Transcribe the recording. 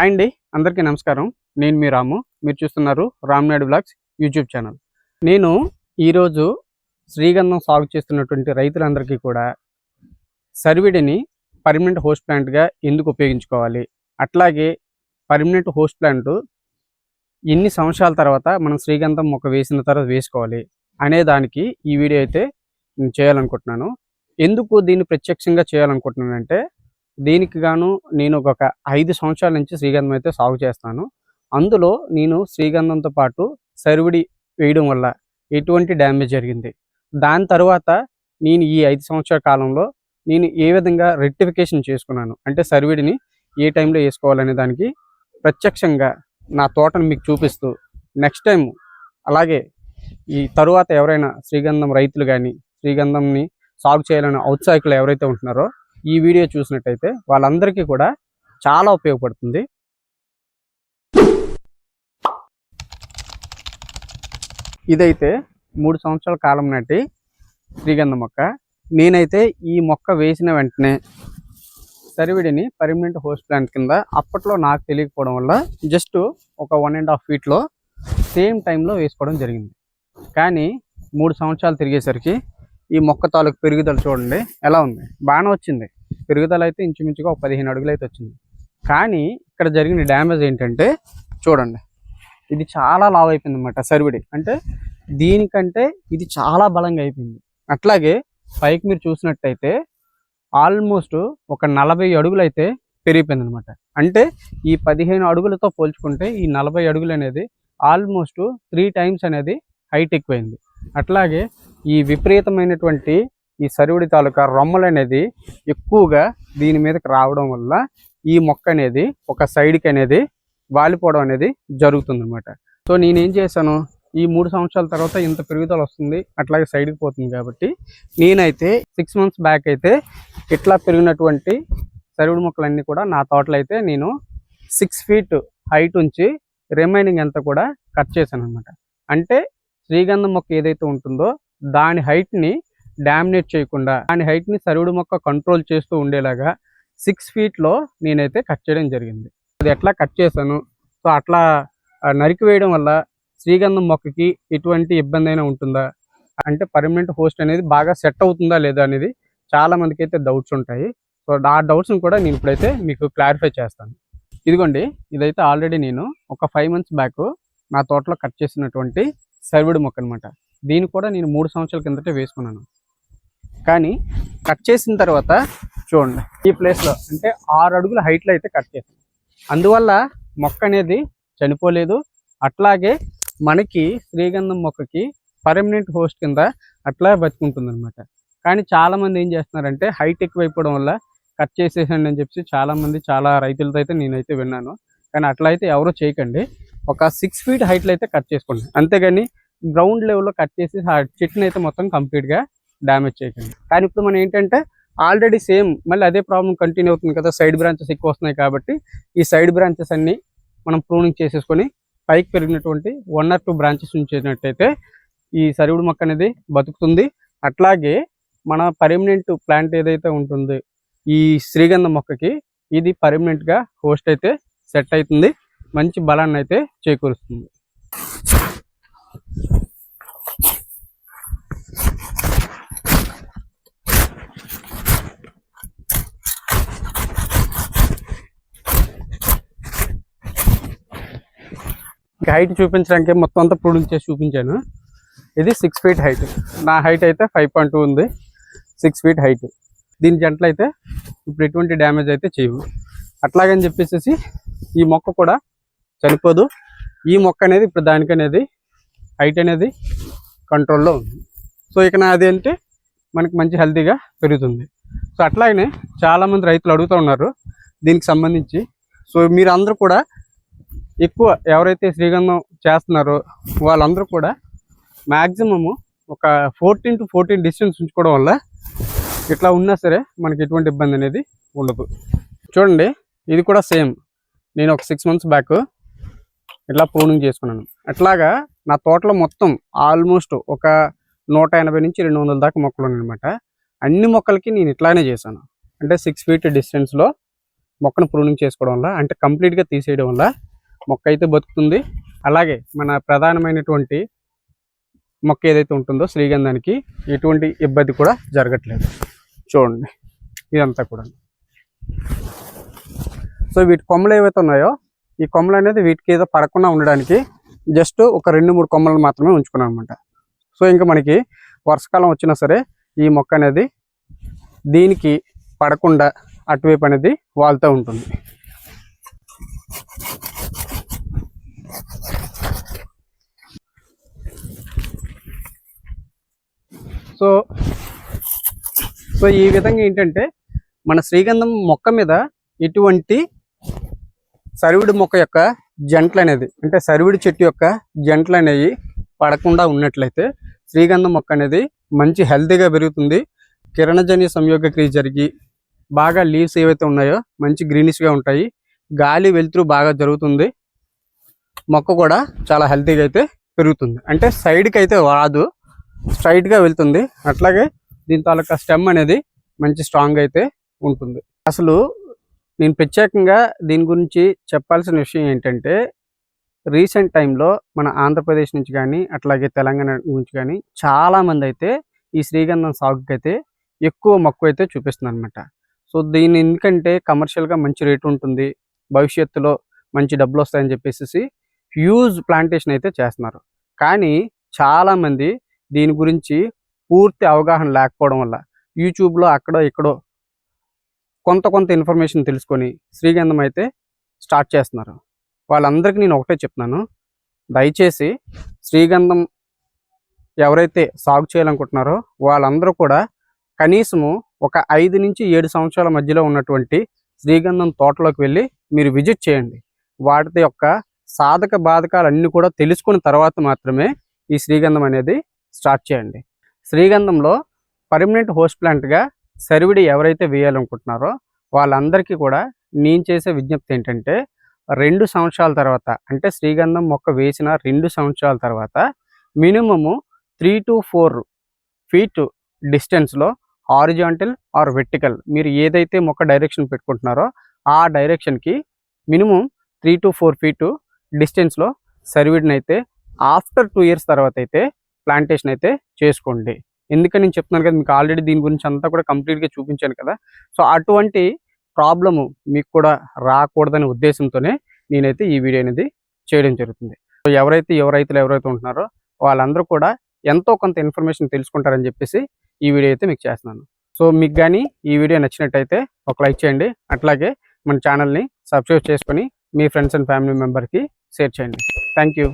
Hi అండి అందరికీ నమస్కారం. నేను మీ రాము. మీరు చూస్తున్నారు రామ్నాయుడు బ్లాగ్స్ యూట్యూబ్ ఛానల్. నేను ఈరోజు శ్రీగంధం సాగు చేస్తున్నటువంటి రైతులందరికీ కూడా సర్విడిని పర్మనెంట్ హోస్ట్ ప్లాంట్గా ఎందుకు ఉపయోగించుకోవాలి? అట్లాగే పర్మనెంట్ హోస్ట్ ప్లాంట్ ఎన్ని సంవత్సరాల తర్వాత మనం శ్రీగంధం మొక్క వేసిన తర్వాత వేసుకోవాలి అనే దానికి ఈ వీడియో అయితే నేను చేయాలనుకుంటున్నాను. ఎందుకు దీన్ని ప్రత్యక్షంగా చేయాలనుకుంటున్నానంటే దీనికి గాను నేను ఒక ఐదు సంవత్సరాల నుంచి శ్రీగంధం అయితే సాగు చేస్తాను. అందులో నేను శ్రీగంధంతో పాటు సరివిడి వేయడం వల్ల ఎటువంటి డ్యామేజ్ జరిగింది. దాని తర్వాత నేను ఈ ఐదు సంవత్సరాల కాలంలో నేను ఏ విధంగా రెక్టిఫికేషన్ చేసుకున్నాను? అంటే సర్విడిని ఏ టైంలో వేసుకోవాలనే దానికి ప్రత్యక్షంగా నా తోటను మీకు చూపిస్తూ నెక్స్ట్ టైం అలాగే ఈ తరువాత ఎవరైనా శ్రీగంధం రైతులు కానీ శ్రీగంధంని సాగు చేయాలని ఔత్సాహికులు ఎవరైతే ఉంటున్నారో ఈ వీడియో చూసినట్టయితే వాళ్ళందరికీ కూడా చాలా ఉపయోగపడుతుంది. ఇదైతే మూడు సంవత్సరాల కాలం నాటి శ్రీగంధ మొక్క. నేనైతే ఈ మొక్క వేసిన వెంటనే సరివిడిని పర్మనెంట్ హోస్ట్ ప్లాంట్ కింద అప్పట్లో నాకు తెలియకపోవడం వల్ల జస్ట్ ఒక వన్ అండ్ హాఫ్ ఫీట్లో సేమ్ టైంలో వేసుకోవడం జరిగింది. కానీ మూడు సంవత్సరాలు తిరిగేసరికి ఈ మొక్క తాలూకు పెరుగుదల చూడండి ఎలా ఉంది? బాగానే వచ్చింది. పెరుగుదల అయితే ఇంచుమించుగా ఒక పదిహేను అడుగులు అయితే వచ్చింది. కానీ ఇక్కడ జరిగిన డ్యామేజ్ ఏంటంటే చూడండి ఇది చాలా లావ్ అయిపోయింది అనమాట సరివిడి. అంటే దీనికంటే ఇది చాలా బలంగా అయిపోయింది. అట్లాగే పైకి మీరు చూసినట్టయితే ఆల్మోస్ట్ ఒక నలభై అడుగులు అయితే పెరిగిపోయింది అనమాట అంటే ఈ పదిహేను అడుగులతో పోల్చుకుంటే ఈ నలభై అడుగులు అనేది ఆల్మోస్ట్ త్రీ టైమ్స్ అనేది హైట్ ఎక్కువైంది. అట్లాగే ఈ విపరీతమైనటువంటి ఈ సరివుడి తాలూకా రొమ్మలు అనేది ఎక్కువగా దీని మీదకి రావడం వల్ల ఈ మొక్క అనేది ఒక సైడ్కి అనేది వాలిపోవడం అనేది జరుగుతుంది అనమాట సో నేనేం చేశాను? ఈ మూడు సంవత్సరాల తర్వాత ఇంత పెరుగుదల వస్తుంది అట్లాగే సైడ్కి పోతుంది కాబట్టి నేనైతే సిక్స్ మంత్స్ బ్యాక్ అయితే ఇట్లా పెరిగినటువంటి సరివుడి మొక్కలన్నీ కూడా నా తోటలో అయితే నేను సిక్స్ ఫీట్ హైట్ ఉంచి రిమైనింగ్ అంతా కూడా కట్ చేశాను అనమాట అంటే శ్రీగంధం మొక్క ఏదైతే ఉంటుందో దాని హైట్ని డామినేట్ చేయకుండా దాని హైట్ని సరివుడి మొక్క కంట్రోల్ చేస్తూ ఉండేలాగా సిక్స్ ఫీట్లో నేనైతే కట్ చేయడం జరిగింది. అది ఎట్లా కట్ చేశాను? సో అట్లా నరికి వేయడం వల్ల శ్రీగంధం మొక్కకి ఎటువంటి ఇబ్బంది అయినా ఉంటుందా? అంటే పర్మనెంట్ హోస్ట్ అనేది బాగా సెట్ అవుతుందా లేదా అనేది చాలా మందికి అయితే డౌట్స్ ఉంటాయి. సో ఆ డౌట్స్ని కూడా నేను ఇప్పుడైతే మీకు క్లారిఫై చేస్తాను. ఇదిగోండి ఇదైతే ఆల్రెడీ నేను ఒక ఫైవ్ మంత్స్ బ్యాక్ నా తోటలో కట్ చేసినటువంటి సర్వుడు మొక్క అనమాట దీన్ని కూడా నేను మూడు సంవత్సరాల కిందటే వేసుకున్నాను. కానీ కట్ చేసిన తర్వాత చూడండి ఈ ప్లేస్లో అంటే ఆరు అడుగుల హైట్లో అయితే కట్ చేసాను అందువల్ల మొక్క అనేది చనిపోలేదు. అట్లాగే మనకి శ్రీగంధం మొక్కకి పర్మనెంట్ హోస్ట్ కింద అట్లా బతుకుంటుంది అనమాట కానీ చాలామంది ఏం చేస్తున్నారంటే హైట్ ఎక్కువైపోవడం వల్ల కట్ చేసేసండి అని చెప్పి చాలామంది చాలా రైతులతో అయితే నేనైతే విన్నాను. కానీ అట్లా అయితే ఎవరో చేయకండి. ఒక సిక్స్ ఫీట్ హైట్లో అయితే కట్ చేసుకోండి. అంతేగాని గ్రౌండ్ లెవెల్లో కట్ చేసి ఆ చెట్టుని అయితే మొత్తం కంప్లీట్గా డ్యామేజ్ చేయకండి. కానీ ఇప్పుడు మనం ఏంటంటే ఆల్రెడీ సేమ్ మళ్ళీ అదే ప్రాబ్లం కంటిన్యూ అవుతుంది కదా సైడ్ బ్రాంచెస్ ఎక్కువ వస్తున్నాయి కాబట్టి ఈ సైడ్ బ్రాంచెస్ అన్ని మనం ప్రూనింగ్ చేసేసుకొని పైకి పెరిగినటువంటి వన్ ఆర్ టూ బ్రాంచెస్ ఉంచేసినట్టయితే ఈ సరివుడు మొక్క అనేది బతుకుతుంది. అట్లాగే మన పర్మనెంట్ ప్లాంట్ ఏదైతే ఉంటుందో ఈ శ్రీగంధ మొక్కకి ఇది పర్మనెంట్గా హోస్ట్ అయితే సెట్ అవుతుంది. మంచి బలాన్ని అయితే చేకూరుస్తుంది. హైట్ చూపించడానికి మొత్తం అంతా ప్రూనింగ్ చేసి చూపించాను. ఇది సిక్స్ ఫీట్ హైట్ నా హైట్ అయితే ఫైవ్ పాయింట్ టూ ఉంది. సిక్స్ ఫీట్ హైట్ దీని జంటలు అయితే ఇప్పుడు ఎటువంటి డ్యామేజ్ అయితే చేయవు. అట్లాగని చెప్పేసి ఈ మొక్క కూడా చనిపోదు ఈ మొక్క అనేది ఇప్పుడు దానికనేది హైట్ అనేది కంట్రోల్లో ఉంది. సో ఇక నా అదేంటి? మనకి మంచి హెల్తీగా పెరుగుతుంది. సో అట్లాగనే చాలామంది రైతులు అడుగుతూ ఉన్నారు దీనికి సంబంధించి. సో మీరు అందరూ కూడా ఎక్కువ ఎవరైతే శ్రీగంధం చేస్తున్నారో వాళ్ళందరూ కూడా మ్యాక్సిమము ఒక ఫోర్టీన్ టు ఫోర్టీన్ డిస్టెన్స్ ఉంచుకోవడం వల్ల ఇట్లా ఉన్నా సరే మనకి ఎటువంటి ఇబ్బంది అనేది ఉండదు. చూడండి ఇది కూడా సేమ్ నేను ఒక సిక్స్ మంత్స్ బ్యాక్ ఇట్లా ప్రూనింగ్ చేసుకున్నాను. అట్లాగా నా తోటలో మొత్తం ఆల్మోస్ట్ ఒక నూట ఎనభై నుంచి రెండు వందల దాకా మొక్కలు ఉన్నాయన్నమాట. అన్ని మొక్కలకి నేను ఇట్లానే చేశాను. అంటే సిక్స్ ఫీట్ డిస్టెన్స్లో మొక్కను ప్రూనింగ్ చేసుకోవడం వల్ల అంటే కంప్లీట్గా తీసేయడం వల్ల మొక్క అయితే బతుకుతుంది. అలాగే మన ప్రధానమైనటువంటి మొక్క ఏదైతే ఉంటుందో శ్రీగంధానికి ఎటువంటి ఇబ్బంది కూడా జరగట్లేదు. చూడండి ఇదంతా కూడా సో వీటి కొమ్మలు ఏవైతే ఉన్నాయో ఈ కొమ్మలు అనేది వీటికి ఏదో పడకుండా ఉండడానికి జస్ట్ ఒక రెండు మూడు కొమ్మలను మాత్రమే ఉంచుకున్నాను అనమాట సో ఇంకా మనకి వర్షాకాలం వచ్చినా సరే ఈ మొక్క అనేది దీనికి పడకుండా అటువైపు అనేది వాళ్తూ ఉంటుంది. సో సో ఈ విధంగా ఏంటంటే మన శ్రీగంధం మొక్క మీద ఇటువంటి సరివిడి మొక్క యొక్క జంట్లు అనేది అంటే సరివిడి చెట్టు యొక్క జంట్లు అనేవి పడకుండా ఉన్నట్లయితే శ్రీగంధ మొక్క అనేది మంచి హెల్తీగా పెరుగుతుంది. కిరణజన్య సంయోగ క్రియ జరిగి బాగా లీవ్స్ ఏవైతే ఉన్నాయో మంచి గ్రీనిష్గా ఉంటాయి. గాలి వెలుతురు బాగా జరుగుతుంది. మొక్క కూడా చాలా హెల్తీగా అయితే పెరుగుతుంది. అంటే సైడ్కి అయితే రాదు స్ట్రైట్గా వెళ్తుంది. అట్లాగే దీని తాలూకా స్టెమ్ అనేది మంచి స్ట్రాంగ్ అయితే ఉంటుంది. అసలు నేను ప్రత్యేకంగా దీని గురించి చెప్పాల్సిన విషయం ఏంటంటే రీసెంట్ టైంలో మన ఆంధ్రప్రదేశ్ నుంచి కానీ అట్లాగే తెలంగాణ నుంచి కానీ చాలామంది అయితే ఈ శ్రీగంధం సాగుకి అయితే ఎక్కువ మక్కువ అయితే చూపిస్తుంది అనమాట సో దీని ఎందుకంటే కమర్షియల్గా మంచి రేటు ఉంటుంది భవిష్యత్తులో మంచి డబ్బులు వస్తాయని చెప్పేసి హ్యూజ్ ప్లాంటేషన్ అయితే చేస్తున్నారు. కానీ చాలామంది దీని గురించి పూర్తి అవగాహన లేకపోవడం వల్ల యూట్యూబ్లో అక్కడో ఇక్కడో కొంత కొంత ఇన్ఫర్మేషన్ తెలుసుకొని శ్రీగంధం అయితే స్టార్ట్ చేస్తున్నారు. వాళ్ళందరికీ నేను ఒకటే చెప్తున్నాను. దయచేసి శ్రీగంధం ఎవరైతే సాగు చేయాలనుకుంటున్నారో వాళ్ళందరూ కూడా కనీసము ఒక ఐదు నుంచి ఏడు సంవత్సరాల మధ్యలో ఉన్నటువంటి శ్రీగంధం తోటలోకి వెళ్ళి మీరు విజిట్ చేయండి. వాటి యొక్క సాధక బాధకాలు అన్నీ కూడా తెలుసుకున్న తర్వాత మాత్రమే ఈ శ్రీగంధం అనేది స్టార్ట్ చేయండి. శ్రీగంధంలో పర్మనెంట్ హోస్ట్ ప్లాంట్గా సరివిడి ఎవరైతే వేయాలనుకుంటున్నారో వాళ్ళందరికీ కూడా నేను చేసే విజ్ఞప్తి ఏంటంటే రెండు సంవత్సరాల తర్వాత అంటే శ్రీగంధం మొక్క వేసిన రెండు సంవత్సరాల తర్వాత minimum three to four feet డిస్టెన్స్లో హారిజాంటల్ ఆర్ వెర్టికల్ మీరు ఏదైతే మొక్క డైరెక్షన్ పెట్టుకుంటున్నారో ఆ డైరెక్షన్కి minimum three to four feet డిస్టెన్స్లో సర్విడ్ని అయితే ఆఫ్టర్ టూ ఇయర్స్ తర్వాత అయితే ప్లాంటేషన్ అయితే చేసుకోండి. ఎందుకని నేను చెప్తున్నాను కదా మీకు ఆల్రెడీ దీని గురించి అంతా కూడా కంప్లీట్గా చూపించాను కదా. సో అటువంటి ప్రాబ్లము మీకు కూడా రాకూడదనే ఉద్దేశంతోనే నేనైతే ఈ వీడియో అనేది చేయడం జరుగుతుంది. సో ఎవరైతే ఎవరు రైతులు ఎవరైతే ఉంటున్నారో వాళ్ళందరూ కూడా ఎంతో కొంత ఇన్ఫర్మేషన్ తెలుసుకుంటారని చెప్పేసి ఈ వీడియో అయితే మీకు చేస్తున్నాను. సో మీకు కానీ ఈ వీడియో నచ్చినట్టయితే ఒక లైక్ చేయండి. అట్లాగే మన ఛానల్ని సబ్స్క్రైబ్ చేసుకొని మీ ఫ్రెండ్స్ అండ్ ఫ్యామిలీ మెంబర్కి షేర్ చేయండి. Thank you